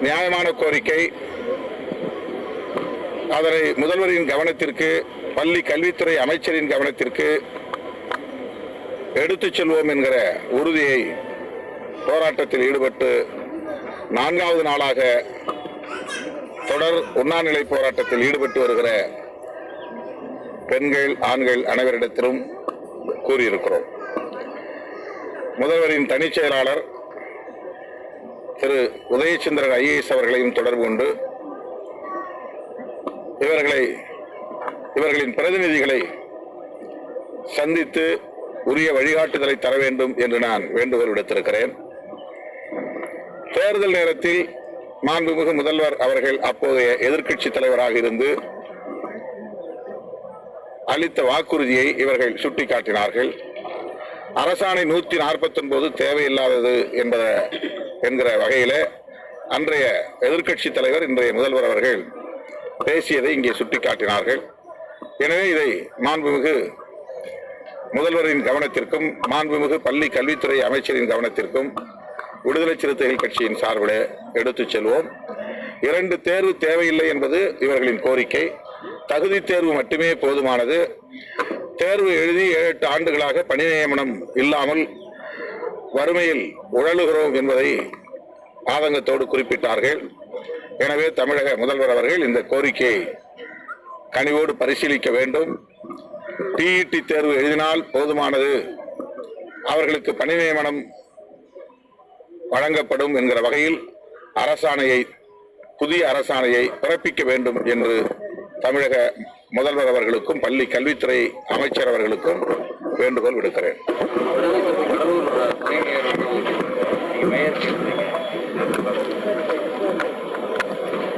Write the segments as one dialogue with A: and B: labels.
A: நியாயமான கோரிக்கை. அதனை முதல்வரின் கவனத்திற்கு பள்ளி கல்வித்துறை அமைச்சரின் கவனத்திற்கு எடுத்துச் செல்வோம் என்கிற உறுதியை போராட்டத்தில் ஈடுபட்டு நான்காவது நாளாக தொடர் உண்ணாநிலை போராட்டத்தில் ஈடுபட்டு வருகிற பெண்கள் ஆண்கள் அனைவரிடத்திலும் கூறியிருக்கிறோம். முதல்வரின் தனிச் செயலாளர் திரு உதயச்சந்திரன் ஐஏஎஸ் அவர்களையும் தொடர்பு கொண்டு இவர்களை இவர்களின் பிரதிநிதிகளை சந்தித்து உரிய வழிகாட்டுதலை தர வேண்டும் என்று நான் வேண்டுகோள் விடுத்திருக்கிறேன். தேர்தல் நேரத்தில் மாண்புமிகு முதல்வர் அவர்கள் அப்போதைய எதிர்க்கட்சி தலைவராக இருந்து அளித்த வாக்குறுதியை இவர்கள் சுட்டிக்காட்டினார்கள். அரசாணை நூற்றி நாற்பத்தி ஒன்பது தேவையில்லாதது என்பத என்கிற வகையில அன்றைய எதிர்க்கட்சி தலைவர் இன்றைய முதல்வர் அவர்கள் பேசியதை இங்கே சுட்டிக்காட்டினார்கள். எனவே இதை மாண்புமிகு முதல்வரின் கவனத்திற்கும் மாண்புமிகு பள்ளி கல்வித்துறை அமைச்சரின் கவனத்திற்கும் விடுதலை சிறுத்தைகள் கட்சியின் சார்பில் எடுத்துச் செல்வோம். இரண்டு தேர்வு தேவையில்லை என்பது இவர்களின் கோரிக்கை. தகுதி தேர்வு மட்டுமே போதுமானது. தேர்வு எழுதி ஏழு எட்டு ஆண்டுகளாக பணி நியமனம் இல்லாமல் வறுமையில் உழலுகிறோம் என்பதை ஆதங்கத்தோடு குறிப்பிட்டார்கள். எனவே தமிழக முதல்வர் அவர்கள் இந்த கோரிக்கையை கனிவோடு பரிசீலிக்க வேண்டும். டிஇடி தேர்வு எழுதினால் போதுமானது. அவர்களுக்கு பணி நியமனம் வழங்கப்படும் என்கிற வகையில் அரசாணையை புதிய அரசாணையை பிறப்பிக்க வேண்டும் என்று தமிழக முதல்வர் அவர்களுக்கும் பள்ளி கல்வித்துறை அமைச்சர் அவர்களுக்கும் வேண்டுகோள் விடுக்கிறேன்.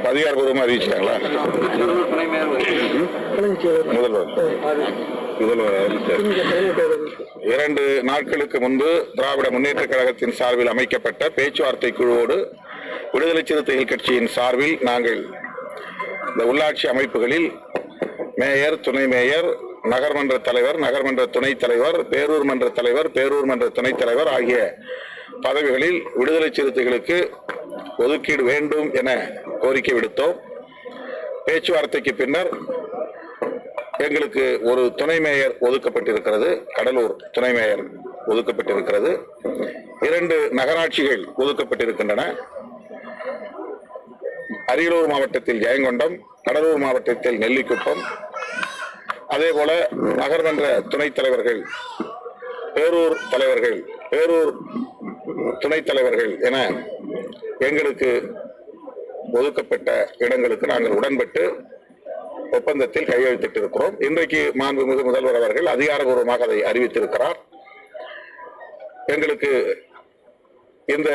A: அதிகாரப்பூர்வமாக அறிவிச்சிட்டாங்களா? முதல்வர். முதல்வர் இரண்டு நாட்களுக்கு முன்பு திராவிட முன்னேற்ற கழகத்தின் சார்பில் அமைக்கப்பட்ட பேச்சுவார்த்தை குழுவோடு விடுதலை சிறுத்தைகள் கட்சியின் சார்பில் நாங்கள் இந்த உள்ளாட்சி அமைப்புகளில் மேயர் துணை மேயர் நகர்மன்ற தலைவர் நகர்மன்ற துணைத் தலைவர் பேரூர் மன்ற தலைவர் பேரூர் மன்ற துணைத் தலைவர் ஆகிய பதவிகளில் விடுதலை சிறுத்தைகளுக்கு ஒதுக்கீடு வேண்டும் என கோரிக்கை விடுத்தோம். பேச்சுவார்த்தைக்கு பின்னர் எங்களுக்கு ஒரு துணை மேயர் ஒதுக்கப்பட்டிருக்கிறது. கடலூர் துணை மேயர் ஒதுக்கப்பட்டிருக்கிறது. இரண்டு நகராட்சிகள் ஒதுக்கப்பட்டிருக்கின்றன. அரியலூர் மாவட்டத்தில் ஜெயங்கொண்டம் கடலூர் மாவட்டத்தில் நெல்லிக்குப்பம் அதே போல நகர்மன்ற துணைத் தலைவர்கள் பேரூர் தலைவர்கள் பேரூர் துணைத் தலைவர்கள் என எங்களுக்கு ஒதுக்கப்பட்ட இடங்களுக்கு நாங்கள் உடன்பட்டு ஒப்பந்தத்தில் கையெழுத்திட்டு இருக்கிறோம். இன்றைக்கு மாண்புமிகு முதல்வர் அவர்கள் அதிகாரபூர்வமாக அதை அறிவித்திருக்கிறார். எங்களுக்கு இந்த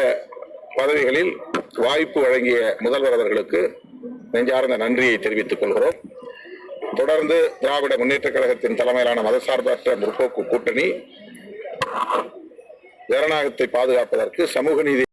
A: பதவிகளில் வாய்ப்பு வழங்கிய முதல்வர் அவர்களுக்கு நெஞ்சார்ந்த நன்றியை தெரிவித்துக் கொள்கிறோம். தொடர்ந்து திராவிட முன்னேற்ற கழகத்தின் தலைமையிலான மதசார்பற்ற முற்போக்கு கூட்டணி ஜனநாயகத்தை பாதுகாப்பதற்கு சமூக நீதி